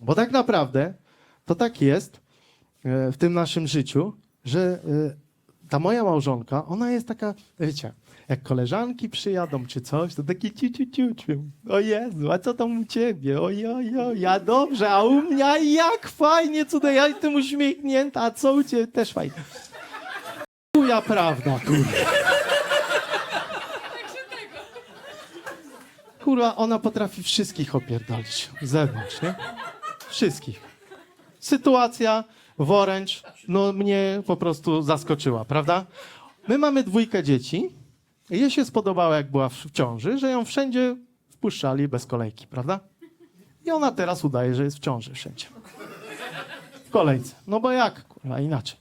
Bo tak naprawdę to tak jest e, w tym naszym życiu, że e, ta moja małżonka, ona jest taka, wiecie, jak koleżanki przyjadą czy coś, to takie ciu, ciu, ciu, ciu. O Jezu, a co tam u ciebie? Oj, oj, oj, ja dobrze, a u mnie jak fajnie, cudownie, ja jestem uśmiechnięta, a co u ciebie? Też fajnie. Chuja prawda, kurwa. Kurwa, ona potrafi wszystkich opierdolić z zewnątrz, nie? Wszystkich. Sytuacja w Orange, no mnie po prostu zaskoczyła, prawda? My mamy dwójkę dzieci. Jej się spodobało, jak była w ciąży, że ją wszędzie wpuszczali bez kolejki, prawda? I ona teraz udaje, że jest w ciąży wszędzie. W kolejce. No bo jak, kurwa, inaczej.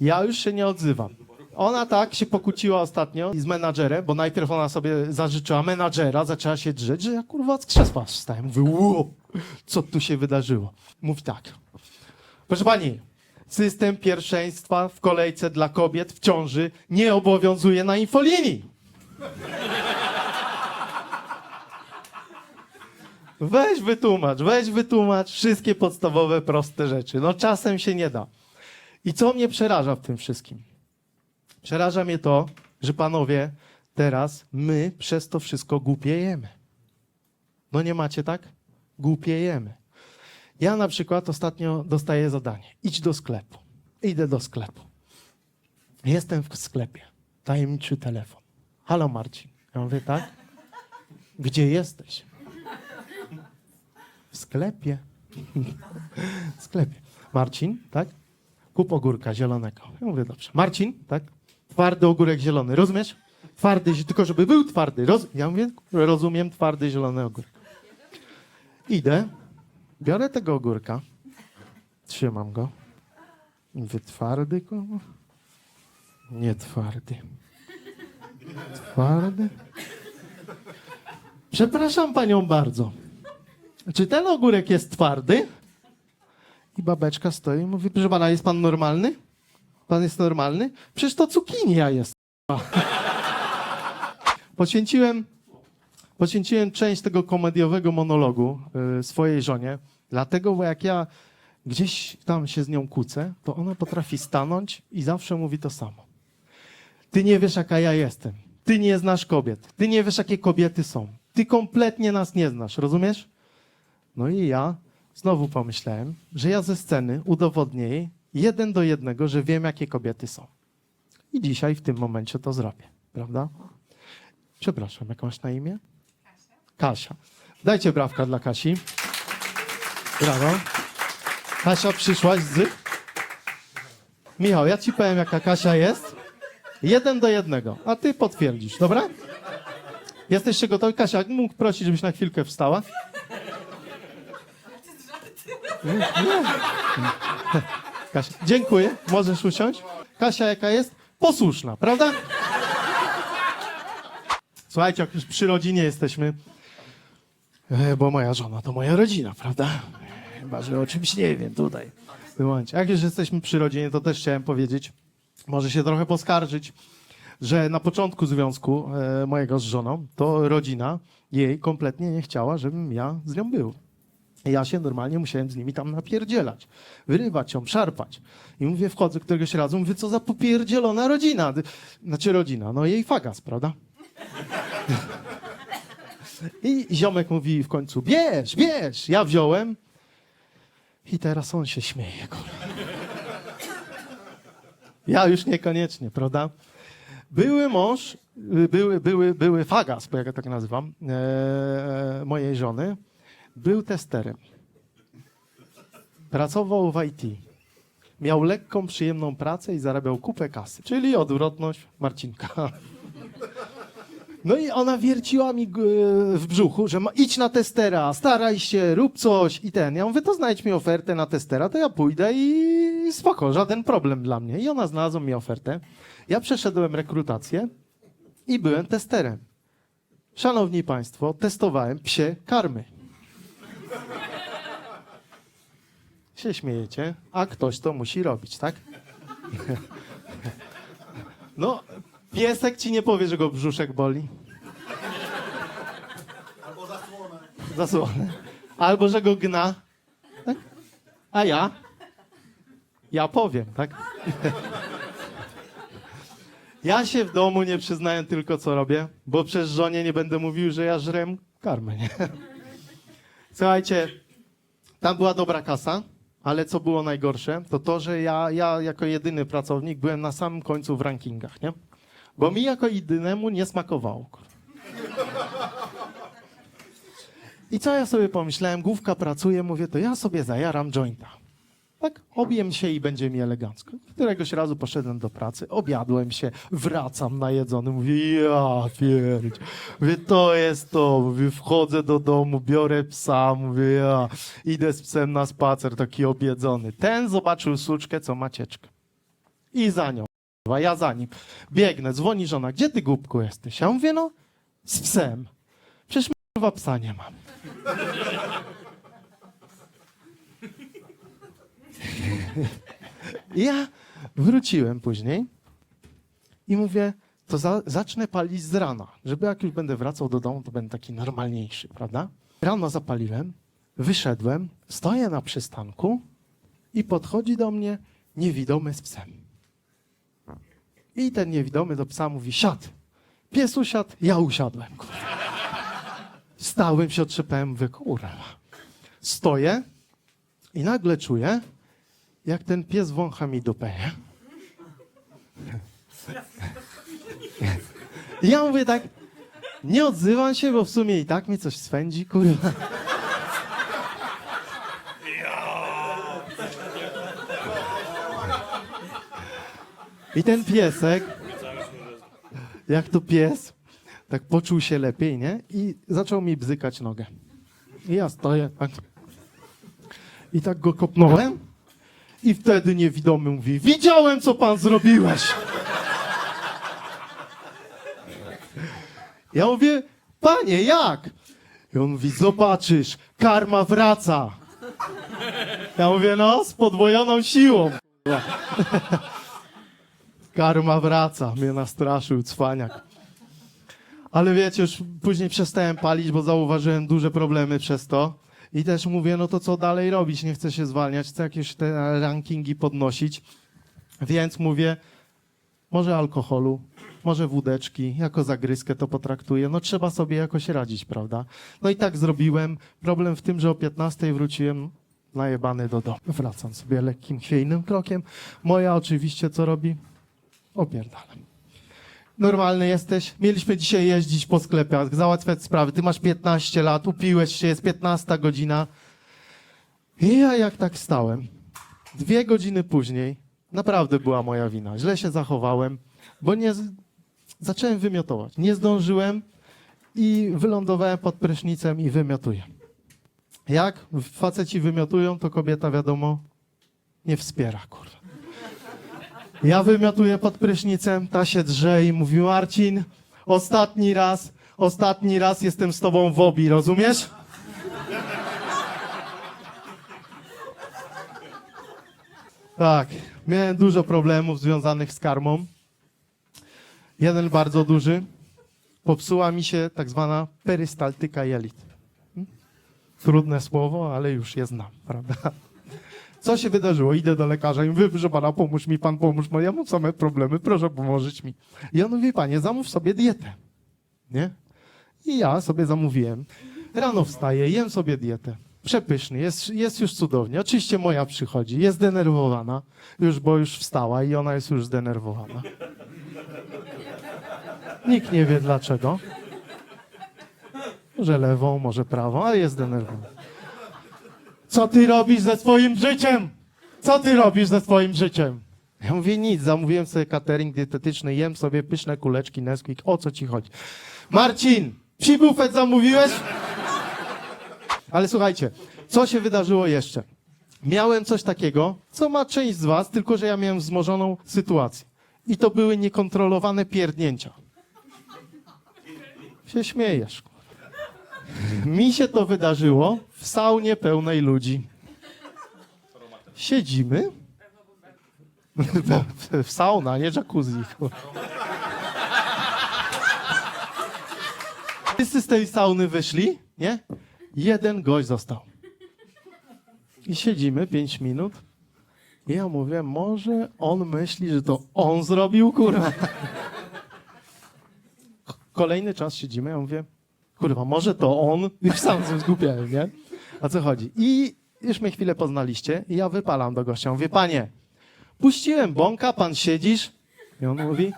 Ja już się nie odzywam. Ona tak się pokłóciła ostatnio z menadżerem, bo najpierw ona sobie zażyczyła menadżera, zaczęła się drzeć, że ja kurwa z krzesła wstałem. Mówię, co tu się wydarzyło? Mówi tak. Proszę pani, system pierwszeństwa w kolejce dla kobiet w ciąży nie obowiązuje na infolinii. Weź wytłumacz, weź wytłumacz wszystkie podstawowe, proste rzeczy. No czasem się nie da. I co mnie przeraża w tym wszystkim? Przeraża mnie to, że panowie, teraz my przez to wszystko głupiejemy. No nie macie tak? Głupiejemy. Ja na przykład ostatnio dostaję zadanie. Idź do sklepu. Idę do sklepu. Jestem w sklepie. Tajemniczy telefon. Halo Marcin. Ja mówię, tak? Gdzie jesteś? W sklepie. W sklepie. Marcin, tak? Kup ogórka zielonego. Ja mówię, dobrze. Marcin, tak? Twardy ogórek zielony, rozumiesz? Twardy, tylko żeby był twardy. Roz... Ja mówię, rozumiem, twardy zielony ogórek. Idę, biorę tego ogórka, trzymam go. Mówię, twardy? Nie twardy. Twardy? Przepraszam panią bardzo. Czy ten ogórek jest twardy? I babeczka stoi i mówi, proszę pana, jest pan normalny? Pan jest normalny? Przecież to cukinia jest. Poświęciłem, poświęciłem część tego komediowego monologu y, swojej żonie, dlatego, bo jak ja gdzieś tam się z nią kłócę, to ona potrafi stanąć i zawsze mówi to samo. Ty nie wiesz, jaka ja jestem. Ty nie znasz kobiet. Ty nie wiesz, jakie kobiety są. Ty kompletnie nas nie znasz, rozumiesz? No i ja znowu pomyślałem, że ja ze sceny udowodnię jej jeden do jednego, że wiem, jakie kobiety są. I dzisiaj w tym momencie to zrobię, prawda? Przepraszam, jak masz na imię? Kasia. Dajcie brawka dla Kasi. Brawo. Kasia przyszłaś z... Michał, ja ci powiem, jaka Kasia jest. Jeden do jednego, a ty potwierdzisz, dobra? Jesteście gotowi? Kasia, mógł prosić, żebyś na chwilkę wstała? Nie, nie. Kasia, dziękuję. Możesz usiąść. Kasia jaka jest? Posłuszna, prawda? Słuchajcie, jak już przy rodzinie jesteśmy, bo moja żona to moja rodzina, prawda? Chyba, że o czymś nie wiem tutaj. W tym momencie. Jak już jesteśmy przy rodzinie, to też chciałem powiedzieć, może się trochę poskarżyć, że na początku związku e, mojego z żoną, to rodzina jej kompletnie nie chciała, żebym ja z nią był. Ja się normalnie musiałem z nimi tam napierdzielać, wyrywać ją, szarpać. I mówię, wchodzę któregoś razu, mówię, co za popierdzielona rodzina. Znaczy rodzina, no jej fagas, prawda? I ziomek mówi w końcu, bierz, bierz. Ja wziąłem i teraz on się śmieje, kurwa. Ja już niekoniecznie, prawda? Były mąż, były, były, były fagas, bo ja go tak nazywam, e, mojej żony, był testerem. Pracował w IT. Miał lekką, przyjemną pracę i zarabiał kupę kasy, czyli odwrotność Marcinka. No i ona wierciła mi g- w brzuchu, że ma, idź na testera, staraj się, rób coś i ten. Ja mówię, to znajdź mi ofertę na testera, to ja pójdę i spoko, żaden problem dla mnie. I ona znalazła mi ofertę. Ja przeszedłem rekrutację i byłem testerem. Szanowni Państwo, testowałem psie karmy. Się śmiejecie, a ktoś to musi robić, tak? No, piesek ci nie powie, że go brzuszek boli. Albo zasłonę. Zasłonę. Albo, że go gna. Tak? A ja? Ja powiem, tak? Ja się w domu nie przyznaję tylko, co robię, bo przez żonie nie będę mówił, że ja żrem karmę, nie? Słuchajcie, tam była dobra kasa, ale co było najgorsze, to to, że ja, ja jako jedyny pracownik byłem na samym końcu w rankingach, nie? Bo mi jako jedynemu nie smakowało. kurwa. I co ja sobie pomyślałem, główka pracuje, mówię, to ja sobie zajaram jointa. Tak, objem się i będzie mi elegancko. Któregoś razu poszedłem do pracy, obiadłem się, wracam najedzony, mówię, ja pierdź, mówię, to jest to, mówię, wchodzę do domu, biorę psa, mówię, ja, idę z psem na spacer, taki obiedzony. Ten zobaczył suczkę, co ma cieczkę. I za nią, ja za nim. Biegnę, dzwoni żona, gdzie ty głupku jesteś? Ja mówię, no, z psem. Przecież kurwa psa nie mam. Ja wróciłem później i mówię, to za, zacznę palić z rana, żeby jak już będę wracał do domu, to będę taki normalniejszy, prawda? Rano zapaliłem, wyszedłem, stoję na przystanku i podchodzi do mnie niewidomy z psem. I ten niewidomy do psa mówi, siad. Pies usiadł, ja usiadłem. Stałem się, otrzepałem, mówię, kurwa. Stoję i nagle czuję, jak ten pies wącha mi dupę, Ja mówię tak, nie odzywam się, bo w sumie i tak mnie coś swędzi, kurwa. I ten piesek, jak to pies, tak poczuł się lepiej, nie? I zaczął mi bzykać nogę. I ja stoję tak. I tak go kopnąłem. I wtedy niewidomy mówi, widziałem, co pan zrobiłeś. Ja mówię, panie, jak? I on mówi, zobaczysz, karma wraca. Ja mówię, no, z podwojoną siłą. Karma wraca, mnie nastraszył cwaniak. Ale wiecie, już później przestałem palić, bo zauważyłem duże problemy przez to. I też mówię, no to co dalej robić? Nie chcę się zwalniać, chcę jakieś te rankingi podnosić. Więc mówię, może alkoholu, może wódeczki, jako zagryzkę to potraktuję. No trzeba sobie jakoś radzić, prawda? No i tak zrobiłem. Problem w tym, że o 15 wróciłem najebany do domu. Wracam sobie lekkim, chwiejnym krokiem. Moja oczywiście co robi? Opierdalam. Normalny jesteś? Mieliśmy dzisiaj jeździć po sklepach, załatwiać sprawy. Ty masz 15 lat, upiłeś się, jest 15 godzina. I ja jak tak stałem, dwie godziny później, naprawdę była moja wina. Źle się zachowałem, bo nie zacząłem wymiotować. Nie zdążyłem i wylądowałem pod prysznicem i wymiotuję. Jak faceci wymiotują, to kobieta wiadomo nie wspiera, kurwa. Ja wymiotuję pod prysznicem, ta się drze i mówi Marcin, ostatni raz, ostatni raz jestem z tobą w obi, rozumiesz? Tak, miałem dużo problemów związanych z karmą. Jeden bardzo duży. Popsuła mi się tak zwana perystaltyka jelit. Hmm? Trudne słowo, ale już je znam, prawda? Co się wydarzyło? Idę do lekarza i mówię, proszę pana, pomóż mi pan, pomóż mi. Ja mam same problemy, proszę pomóż mi. I on mówi, panie, zamów sobie dietę. Nie? I ja sobie zamówiłem. Rano wstaję, jem sobie dietę. Przepyszny, jest, jest już cudownie. Oczywiście moja przychodzi, jest zdenerwowana, już, bo już wstała i ona jest już zdenerwowana. Nikt nie wie dlaczego. Może lewą, może prawą, ale jest zdenerwowana. Co ty robisz ze swoim życiem? Co ty robisz ze swoim życiem? Ja mówię nic, zamówiłem sobie catering dietetyczny, jem sobie pyszne kuleczki Nesquik. O co ci chodzi? Marcin, psi bufet zamówiłeś? Ale słuchajcie, co się wydarzyło jeszcze? Miałem coś takiego, co ma część z was, tylko że ja miałem wzmożoną sytuację. I to były niekontrolowane pierdnięcia. Się śmiejesz. Mi się to wydarzyło w saunie pełnej ludzi. Siedzimy. W sauna, nie jacuzzi. Wszyscy z tej sauny wyszli, nie? Jeden gość został. I siedzimy 5 minut. I ja mówię, może on myśli, że to on zrobił, kurwa. Kolejny czas siedzimy, ja mówię, kurwa, może to on. Już sam się zgubiałem, nie? O co chodzi? I już mnie chwilę poznaliście i ja wypalam do gościa. Mówię, panie, puściłem bąka, pan siedzisz? I on mówi,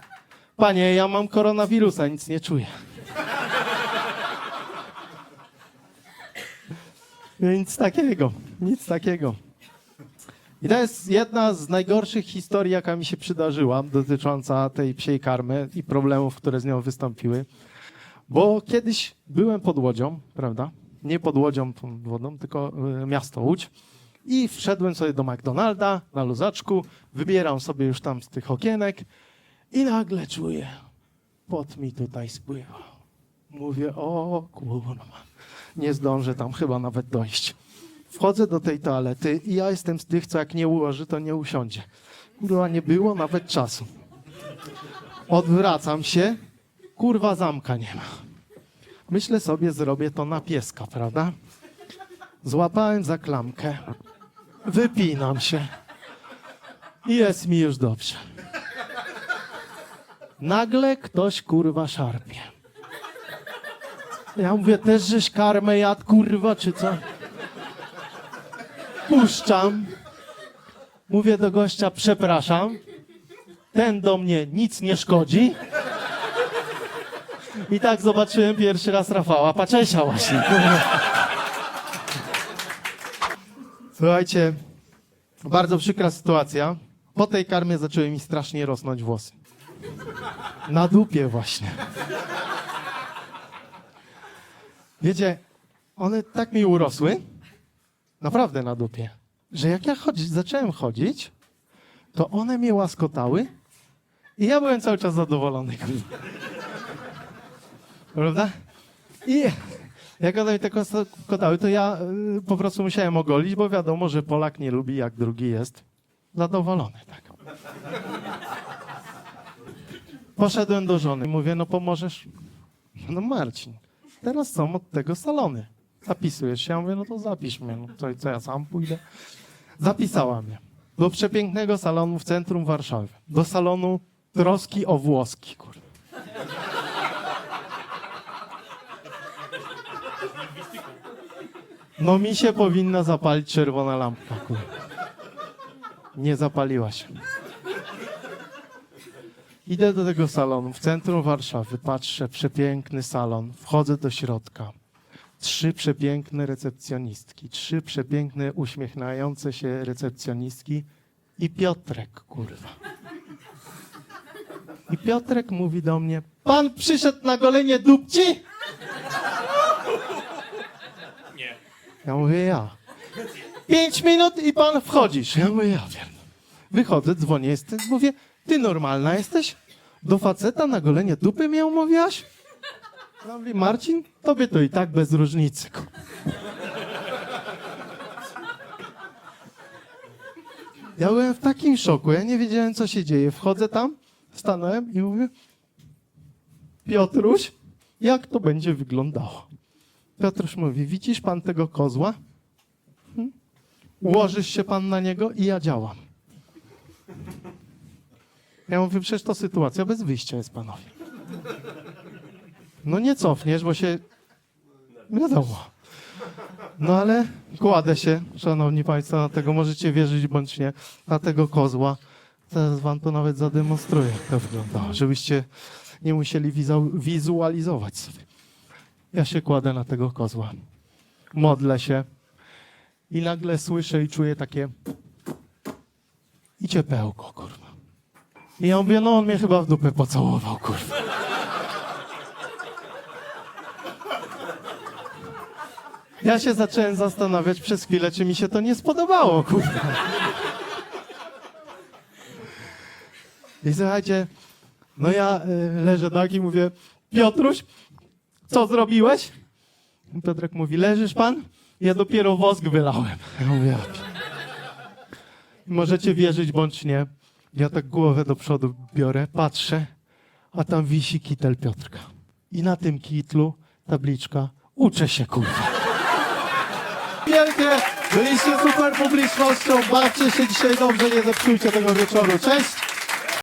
panie, ja mam koronawirusa, nic nie czuję. Nic takiego, nic takiego. I to jest jedna z najgorszych historii, jaka mi się przydarzyła, dotycząca tej psiej karmy i problemów, które z nią wystąpiły. Bo kiedyś byłem pod Łodzią, prawda? Nie pod Łodzią tą wodą, tylko y, miasto Łódź. I wszedłem sobie do McDonalda na luzaczku, wybieram sobie już tam z tych okienek i nagle czuję, pot mi tutaj spływa. Mówię, o kurwa, nie zdążę tam chyba nawet dojść. Wchodzę do tej toalety i ja jestem z tych, co jak nie ułoży, to nie usiądzie. Kurwa, nie było nawet czasu. Odwracam się, kurwa, zamka nie ma. Myślę sobie, zrobię to na pieska, prawda? Złapałem za klamkę, wypinam się i jest mi już dobrze. Nagle ktoś, kurwa, szarpie. Ja mówię, też żeś karmę jadł, kurwa, czy co? Puszczam. Mówię do gościa, przepraszam. Ten do mnie nic nie szkodzi. I tak zobaczyłem pierwszy raz Rafała Paczesia właśnie. Słuchajcie, bardzo przykra sytuacja. Po tej karmie zaczęły mi strasznie rosnąć włosy. Na dupie właśnie. Wiecie, one tak mi urosły, naprawdę na dupie, że jak ja chodzi, zacząłem chodzić, to one mnie łaskotały i ja byłem cały czas zadowolony. Prawda? I jak one mi tak łaskotały, to ja y, po prostu musiałem ogolić, bo wiadomo, że Polak nie lubi, jak drugi jest zadowolony. Tak. Poszedłem do żony i mówię, no pomożesz? No Marcin, teraz są od tego salony. Zapisujesz się? Ja mówię, no to zapisz mnie. No co, co ja sam pójdę? Zapisała mnie. Do przepięknego salonu w centrum Warszawy. Do salonu troski o włoski, kurwa. No mi się powinna zapalić czerwona lampka, kurwa. Nie zapaliła się. Idę do tego salonu w centrum Warszawy, patrzę, przepiękny salon, wchodzę do środka. Trzy przepiękne recepcjonistki, trzy przepiękne uśmiechające się recepcjonistki i Piotrek, kurwa. I Piotrek mówi do mnie, pan przyszedł na golenie dupci? Nie. Ja mówię, ja. Pięć minut i pan wchodzisz. Ja mówię, ja wiem. Wychodzę, dzwonię, jestem, mówię, ty normalna jesteś? Do faceta na golenie dupy mnie umówiłaś? Ja mówię, Marcin, tobie to i tak bez różnicy. Ja byłem w takim szoku, ja nie wiedziałem, co się dzieje. Wchodzę tam, stanąłem i mówię, Piotruś, jak to będzie wyglądało? Piotruś mówi, widzisz pan tego kozła? Hmm? Ułożysz się pan na niego i ja działam. Ja mówię, przecież to sytuacja bez wyjścia jest panowie. No nie cofniesz, bo się... Wiadomo. No ale kładę się, szanowni państwo, na tego możecie wierzyć bądź nie, na tego kozła. Teraz wam to nawet zademonstruję, jak to wyglądało, żebyście nie musieli wizu- wizualizować sobie. Ja się kładę na tego kozła. Modlę się i nagle słyszę i czuję takie i ciepełko, kurwa. I ja mówię, no on mnie chyba w dupę pocałował, kurwa. Ja się zacząłem zastanawiać przez chwilę, czy mi się to nie spodobało, kurwa. I słuchajcie, no ja y, leżę tak i mówię, Piotruś, co zrobiłeś? Piotrek mówi, leżysz pan? Ja dopiero wosk wylałem. Ja mówię, Możecie wierzyć bądź nie. Ja tak głowę do przodu biorę, patrzę, a tam wisi kitel Piotrka. I na tym kitlu tabliczka, uczę się kurwa. wielkie. Byliście super publicznością. Bawcie się dzisiaj dobrze, nie zepsujcie tego wieczoru. Cześć.